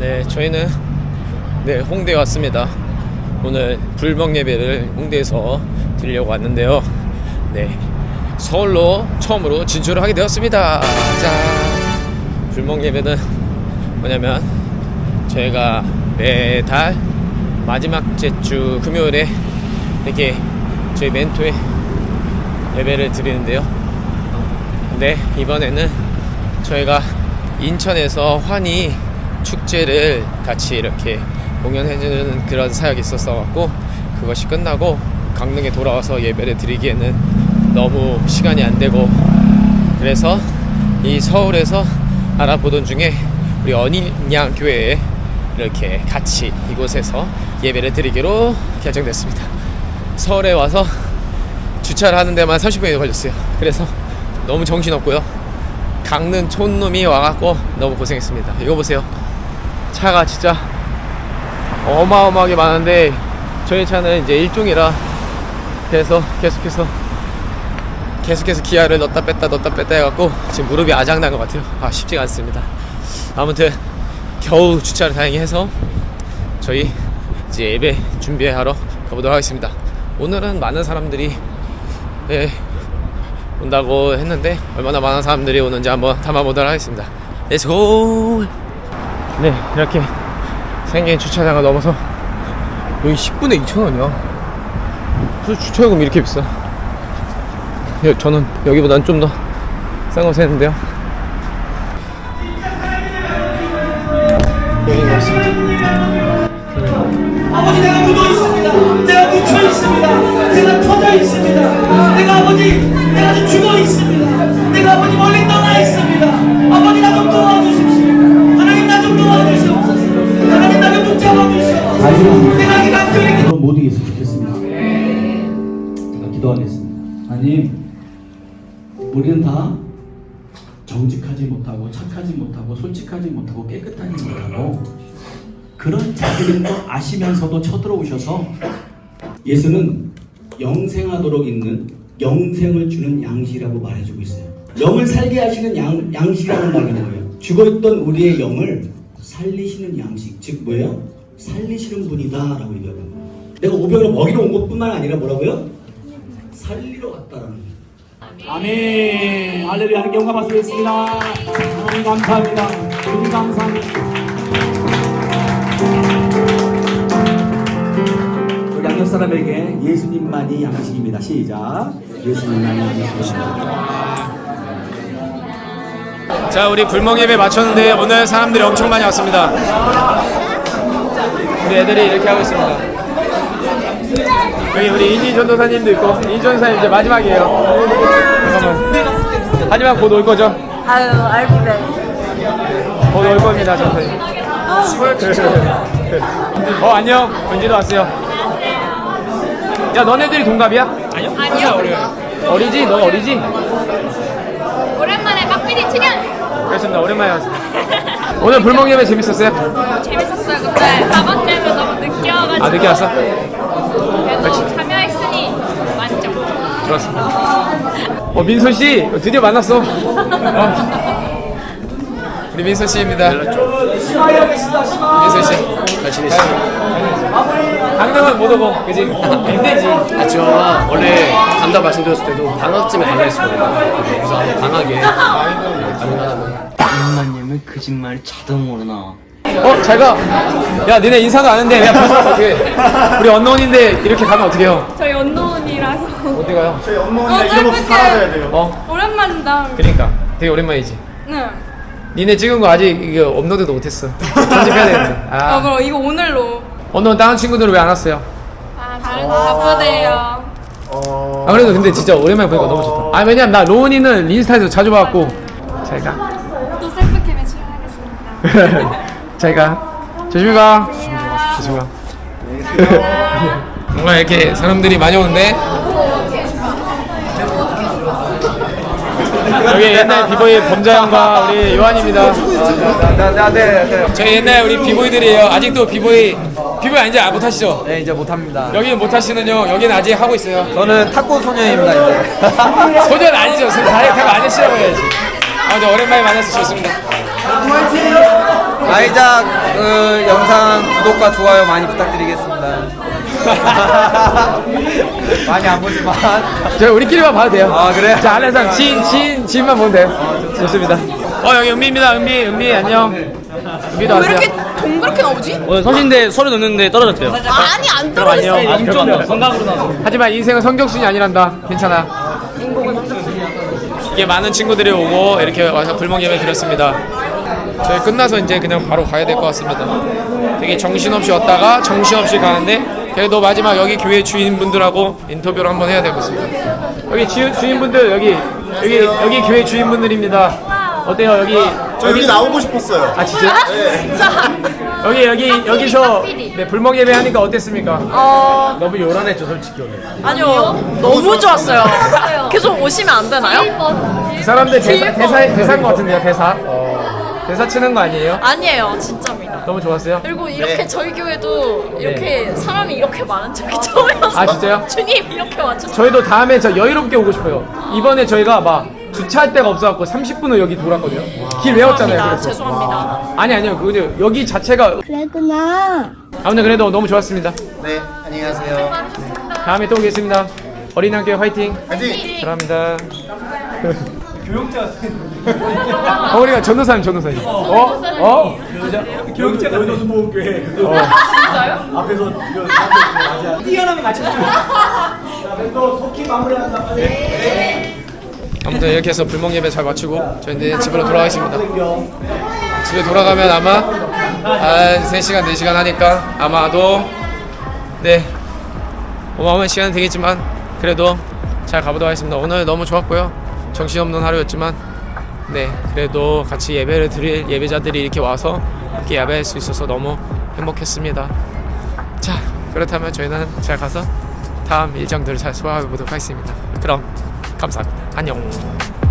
네, 저희는 네 홍대에 왔습니다. 오늘 불멍 예배를 홍대에서 드리려고 왔는데요. 네, 서울로 처음으로 진출을 하게 되었습니다. 자, 불멍 예배는 뭐냐면 저희가 매달 마지막째 주 금요일에 이렇게 저희 멘토의 예배를 드리는데요. 근데 이번에는 저희가 인천에서 환희 축제를 같이 이렇게 공연해주는 그런 사역이 있었어 갖고 그것이 끝나고 강릉에 돌아와서 예배를 드리기에는 너무 시간이 안 되고 그래서 이 서울에서 알아보던 중에 우리 언인양 교회에 이렇게 같이 이곳에서 예배를 드리기로 결정됐습니다. 서울에 와서 주차를 하는 데만 30분이 걸렸어요. 그래서 너무 정신없고요. 강릉 촌놈이 와갖고 너무 고생했습니다. 이거 보세요. 차가 진짜 어마어마하게 많은데 저희 차는 이제 일종이라 그래서 계속해서 계속해서 기아를 넣었다 뺐다 넣었다 뺐다 해갖고 지금 무릎이 아작난 것 같아요. 아 쉽지가 않습니다. 아무튼 겨우 주차를 다행히 해서 저희 이제 예배 준비하러 가보도록 하겠습니다. 오늘은 많은 사람들이 예, 온다고 했는데 얼마나 많은 사람들이 오는지 한번 담아보도록 하겠습니다. 렛츠고! 네, 이렇게 생긴 주차장을 넘어서 여기 10분에 2,000원이야. 그래서 주차요금 이렇게 비싸. 여- 저는 여기보다는 좀더 싼 거 샀는데요. 여기 맞습니다. 아버지 내가 있습 좋겠습니다. 제가 기도하겠습니다. 하나님, 우리는 다 정직하지 못하고 착하지 못하고 솔직하지 못하고 깨끗하지 못하고 그런 자들인 거 아시면서도 쳐들어오셔서 예수는 영생하도록 있는 영생을 주는 양식이라고 말해주고 있어요. 영을 살게 하시는 양, 양식이라는 말이 뭐예요? 죽어있던 우리의 영을 살리시는 양식, 즉 뭐예요? 살리시는 분이다라고 얘기하거든요. 내가 오병을 먹이러 온 것뿐만 아니라 뭐라고요? 살리러 왔다라는 거예요. 아멘. 할렐루야. 하나님께 영광 받습니다. 하나님 감사합니다. 주님 감사합니다. 우리 양옆 사람에게 예수님만이 양식입니다. 시작. 예수님만이 양식입니다. 자, 우리 불멍 예배 마쳤는데 오늘 사람들이 엄청 많이 왔습니다. 우리 애들이 이렇게 하고 있습니다. 여기 우리 이니 전도사님도 있고 이니 전도사님 이제 마지막이에요. 잠깐만. 하지만 곧 올 거죠? 아유, 알기네. 곧 올 겁니다, 전도사님. 어 안녕, 은지도 왔어요. 야, 너네들이 동갑이야? 아니요. 아니요. 어리지? 너 어리지? 오랜만에 막비디 출연! 그렇습니다. 오랜만에 왔습니다. 오늘 불멍 예배 재밌었어요? 재밌었어요. 근데 다방 때문에 너무 늦게 와가지고. 아 늦게 왔어? 그래도 참여했으니 만족. 좋았습니다. 어 민선 씨 드디어 만났어. 어. 우리 민선 씨입니다. 민선 씨. 열심히 했습니다. 강릉은 못 오고 그지? 힘들지. 아, 저 원래 간다 말씀드렸을 때도 방학쯤에 갈라 했었거든요. 그래서 방학에 가능하다면. 엄마님은 거짓말이 자동으로 나와. 어 잘가. 야 니네 인사도 안 했는데 야 벌써 어떻게? 우리 언노운인데 이렇게 가면 어떡해요? 저희 언노운이라서. 어디 가요? 어, 짧게. 어 오랜만이다. 그러니까 되게 오랜만이지. 네. 니네 찍은 거 아직 이거 업로드도 못했어. 편집해야 되는데. 아, 아. 그럼 이거 오늘로. 언노운 다른 친구들은 왜 안 왔어요? 아, 다른 바쁘대요. 아 그래도 근데 진짜 오랜만에 보니까 너무 좋다. 아 왜냐면 나 로운이는 인스타에서 자주 봐갖고 잘 가. 또 셀프캠에 출연하겠습니다. 잘 가. 조심히 가. 조심히 가. 뭔가 이렇게 사람들이 많이 오는데 여기 옛날 비보이 범자형과 우리 요한입니다. 저희 옛날 우리 비보이들이에요. 아직도 비보이 비보이 아닌지 아, 못하시죠? 네 이제 못합니다. 여기는 못하시는요. 여기는 아직 하고 있어요. 저는 탁구 소년입니다 이제. 소년 아니죠. 다이어트 아저씨라고 해야지. 아무튼 오랜만에 만나서 좋습니다. 아이작 오늘 영상 구독과 좋아요 많이 부탁드리겠습니다. 많이 안 보지만. 저 우리끼리만 봐도 돼요. 아, 그래? 자, 안에상 지인, 지인, 지인만 보면 돼요. 좋습니다. 어, 여기 은비입니다. 은비, 은비, 안녕. 은비도 왜 왔어요. 이렇게 동그랗게 나오지? 오늘 서신대 서류 넣는데 떨어졌대요. 아니 안 떨어졌어. 아, 별거 안 나와. 성각으로 나와. 하지만 인생은 성적순이 아니란다. 괜찮아. 이게 많은 친구들이 오고 이렇게 와서 불멍 예배 드렸습니다. 저희 끝나서 이제 그냥 바로 가야 될 것 같습니다. 되게 정신없이 왔다가 정신없이 가는데 그래도 마지막 여기 교회 주인분들하고 인터뷰를 한번 해야 될 것 같습니다. 여기 주, 주인분들 여기 여기 여기 교회 주인분들입니다. 어때요 여기 저 여기 나오고 싶었어요. 아 진짜? 자, 여기 여기 여기서 네, 불멍 예배 하니까 어땠습니까? 어 너무 요란했죠 솔직히 오늘. 아니요 너무 좋았어요. 계속 오시면 안 되나요? 그 사람들 대사 대사 대사인 것 같은데요 대사. 어, 대사 치는 거 아니에요? 아니에요 진짜입니다. 너무 좋았어요. 그리고 이렇게 저희 교회도 이렇게 사람이 이렇게 많은 적이 처음이어서 아, 진짜요? 주님 이렇게 와주셔서 저희도 다음에 저 여유롭게 오고 싶어요. 이번에 저희가 막 주차할 데가 없어갖고 30분을 여기 돌았거든요. 길 외웠잖아요. 죄송합니다. 그래서. 죄송합니다. 아니 아니요 그거 여기 자체가 그랬구나. 아무튼 그래도 너무 좋았습니다. 네, 안녕히 가세요. 다음에 또 오겠습니다. 어린 학교 화이팅. 화이팅! 사랑합니다. 교육자 어, 우리가 전도사님 전도사님. 어? 어? 교육자 전도수 모험교회 어. 앞에서 뛰어나게 맞췄어요. 또 속히 마무리한다. 아무튼 이렇게 해서 불멍 예배 잘 마치고 저희 이제 집으로 돌아가겠습니다. 집에 돌아가면 아마 한 3시간 4시간 하니까 아마도 네 어마어마한 시간은 되겠지만 그래도 잘 가보도록 하겠습니다. 오늘 너무 좋았고요. 정신없는 하루였지만 네 그래도 같이 예배를 드릴 예배자들이 이렇게 와서 함께 예배할 수 있어서 너무 행복했습니다. 자 그렇다면 저희는 잘 가서 다음 일정들을 잘 소화해 보도록 하겠습니다. 그럼 감사합니다. 안녕.